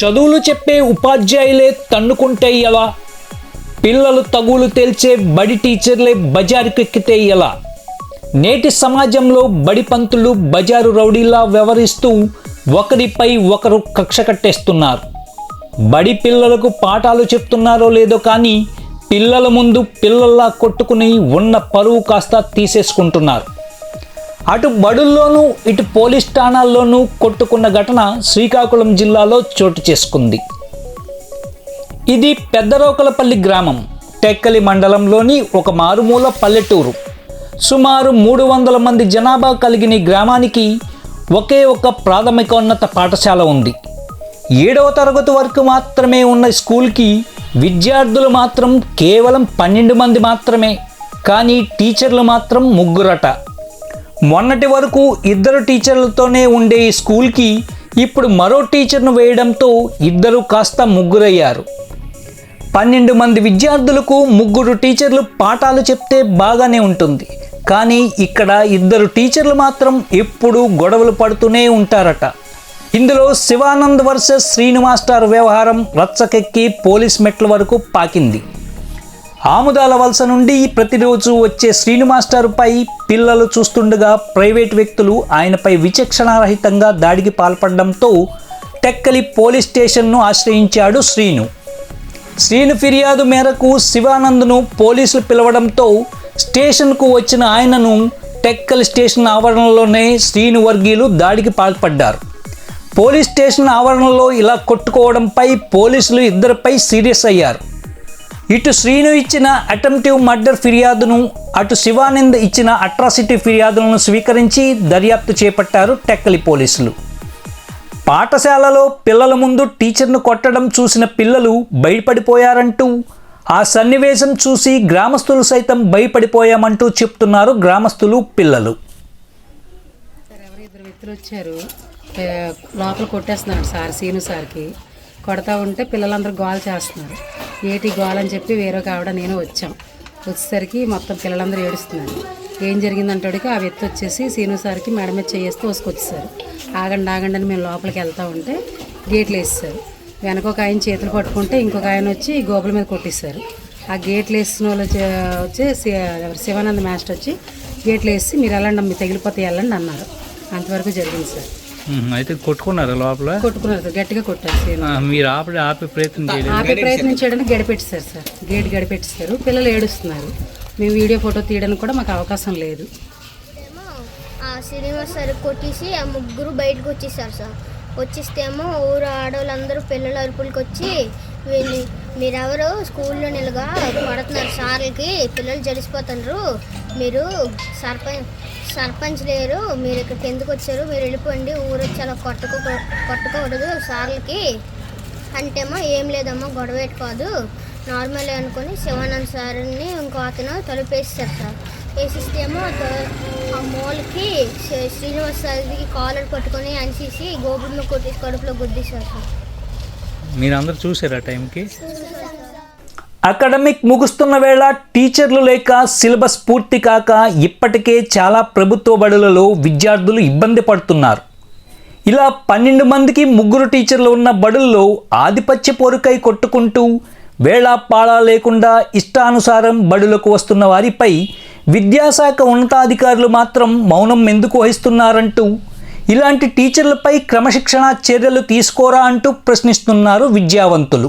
చదువులు చెప్పే ఉపాధ్యాయులే తన్నుకుంటే ఎలా? పిల్లలు తగులు తేల్చే బడి టీచర్లే బజారుకెక్కితే ఎలా? నేటి సమాజంలో బడి పంతులు బజారు రౌడీలా వ్యవహరిస్తూ ఒకరిపై ఒకరు కక్ష కట్టేస్తున్నారు. బడి పిల్లలకు పాఠాలు చెప్తున్నారో లేదో కానీ పిల్లల ముందు పిల్లల్లా కొట్టుకుని ఉన్న పరువు కాస్త తీసేసుకుంటున్నారు. అటు బడుల్లోనూ ఇటు పోలీస్ ఠాణాల్లోనూ కొట్టుకున్న ఘటన శ్రీకాకుళం జిల్లాలో చోటు చేసుకుంది. ఇది పెద్దరోకలపల్లి గ్రామం టెక్కలి మండలంలోని ఒక మారుమూల పల్లెటూరు. సుమారు మూడు వందల మంది జనాభా కలిగిన ఈ గ్రామానికి ఒకే ఒక ప్రాథమికోన్నత పాఠశాల ఉంది. ఏడవ తరగతి వరకు మాత్రమే ఉన్న స్కూల్కి విద్యార్థులు మాత్రం కేవలం పన్నెండు మంది మాత్రమే కానీ టీచర్లు మాత్రం ముగ్గురట. మొన్నటి వరకు ఇద్దరు టీచర్లతోనే ఉండే ఈ స్కూల్కి ఇప్పుడు మరో టీచర్ను వేయడంతో ఇద్దరు కాస్త ముగ్గురయ్యారు. పన్నెండు మంది విద్యార్థులకు ముగ్గురు టీచర్లు పాఠాలు చెప్తే బాగానే ఉంటుంది. కానీ ఇక్కడ ఇద్దరు టీచర్లు మాత్రం ఎప్పుడూ గొడవలు పడుతూనే ఉంటారట. ఇందులో శివానంద్ వర్సెస్ శ్రీనివాస్టార్ వ్యవహారం రచ్చకెక్కి పోలీస్ మెట్ల వరకు పాకింది. ఆముదాల వలస నుండి ప్రతిరోజు వచ్చే శ్రీను మాస్టరుపై పిల్లలు చూస్తుండగా ప్రైవేట్ వ్యక్తులు ఆయనపై విచక్షణారహితంగా దాడికి పాల్పడడంతో టెక్కలి పోలీస్ స్టేషన్ను ఆశ్రయించాడు శ్రీను. శ్రీను ఫిర్యాదు మేరకు శివానంద్ను పోలీసులు పిలవడంతో స్టేషన్కు వచ్చిన ఆయనను టెక్కలి స్టేషన్ ఆవరణలోనే శ్రీను వర్గీయులు దాడికి పాల్పడ్డారు. పోలీస్ స్టేషన్ ఆవరణలో ఇలా కొట్టుకోవడంపై పోలీసులు ఇద్దరిపై సీరియస్ అయ్యారు. ఇటు శ్రీను ఇచ్చిన అటెంప్టివ్ మర్డర్ ఫిర్యాదును అటు శివానంద్ ఇచ్చిన అట్రాసిటీ ఫిర్యాదులను స్వీకరించి దర్యాప్తు చేపట్టారు టెక్కలి పోలీసులు. పాఠశాలలో పిల్లల ముందు టీచర్ను కొట్టడం చూసిన పిల్లలు భయపడిపోయారంటూ ఆ సన్నివేశం చూసి గ్రామస్తులు సైతం భయపడిపోయామంటూ చెప్తున్నారు గ్రామస్తులు పిల్లలు. ఇద్దరు వ్యక్తులు వచ్చారు. లోపల కొట్టేస్తున్నారు సార్ సీను సార్కి. కొడతా ఉంటే పిల్లలందరూ గోల్ చేస్తున్నారు. ఏటి గోలని చెప్పి వేరొక ఆవిడ నేను వచ్చాం. వచ్చేసరికి మొత్తం పిల్లలందరూ ఏడుస్తున్నారు. ఏం జరిగిందంటాడికి ఆ వ్యక్తి వచ్చేసి సీను సార్కి మేడం మీద చేయేస్తూ వసుకొచ్చేసారు. ఆగండి ఆగండి అని మేము లోపలికి వెళ్తా ఉంటే గేట్లు వేసేసారు. వెనక ఒక ఆయన చేతులు పట్టుకుంటే ఇంకొక ఆయన వచ్చి గోపుల మీద కొట్టేశారు. ఆ గేట్లు వేసిన వాళ్ళు వచ్చి- శివానంద మాస్టర్ వచ్చి గేట్లు వేసి మీరు వెళ్ళండి మీ తగిలిపోతే వెళ్ళండి అన్నారు. అంతవరకు జరిగింది సార్. అయితే కొట్టుకున్నారు లోపల? కొట్టుకున్నారు సార్. గట్టిగా కొట్టారు మీరు ఆపి ఆపే ప్రయత్నం చేయలేదు. ఆపే ప్రయత్నం చేయడానికి గడిపెట్టారు సార్. గేట్ గడిపెట్టారు పిల్లలు ఏడుస్తున్నారు. మేము వీడియో ఫోటో తీయడానికి కూడా మాకు అవకాశం లేదు. ఏమో ఆ సినిమా సార్ కొట్టేసి ఆ ముగ్గురు బయటకు వచ్చేసారు సార్. వచ్చేస్తేమో ఊరు ఆడవాళ్ళందరూ పిల్లల అరుపులకి వచ్చి వీళ్ళు మీరెవరు స్కూల్లో నిలుగా పడుతున్నారు. సార్లకి పిల్లలు జడిసిపోతున్నారు మీరు సర్పంచ్ సర్పంచ్ లేరు. మీరు ఇక్కడికి ఎందుకు వచ్చారు? మీరు వెళ్ళిపోండి. ఊరు వచ్చి అలా కొట్టుకో కొట్టకూడదు సార్లకి అంటేమో ఏం లేదమ్మా గొడవ పెట్టుకోదు నార్మల్ అనుకొని శివానంద్ సార్ని ఇంకో అతను తలుపేస్తారు సార్. వేసిస్తేమో ఆ మూలకి శ్రీ- శ్రీనివాస్ సార్కి కాలర్ పట్టుకొని అనిసేసి గోబుడిని కొట్టేసి కడుపులో గుద్దేశారు సార్. మీరందరూ చూసారా టైంకి. అకాడమిక్ ముగుస్తున్న వేళ టీచర్లు లేక సిలబస్ పూర్తి కాక ఇప్పటికే చాలా ప్రభుత్వ బడులలో విద్యార్థులు ఇబ్బంది పడుతున్నారు. ఇలా పన్నెండు మందికి ముగ్గురు టీచర్లు ఉన్న బడుల్లో ఆధిపత్య పోరుకై కొట్టుకుంటూ వేళాపాళా లేకుండా ఇష్టానుసారం బడులకు వస్తున్న వారిపై విద్యాశాఖ ఉన్నతాధికారులు మాత్రం మౌనం ఎందుకు వహిస్తున్నారంటూ ఇలాంటి టీచర్లపై క్రమశిక్షణా చర్యలు తీసుకోరా అంటూ ప్రశ్నిస్తున్నారు విద్యావంతులు.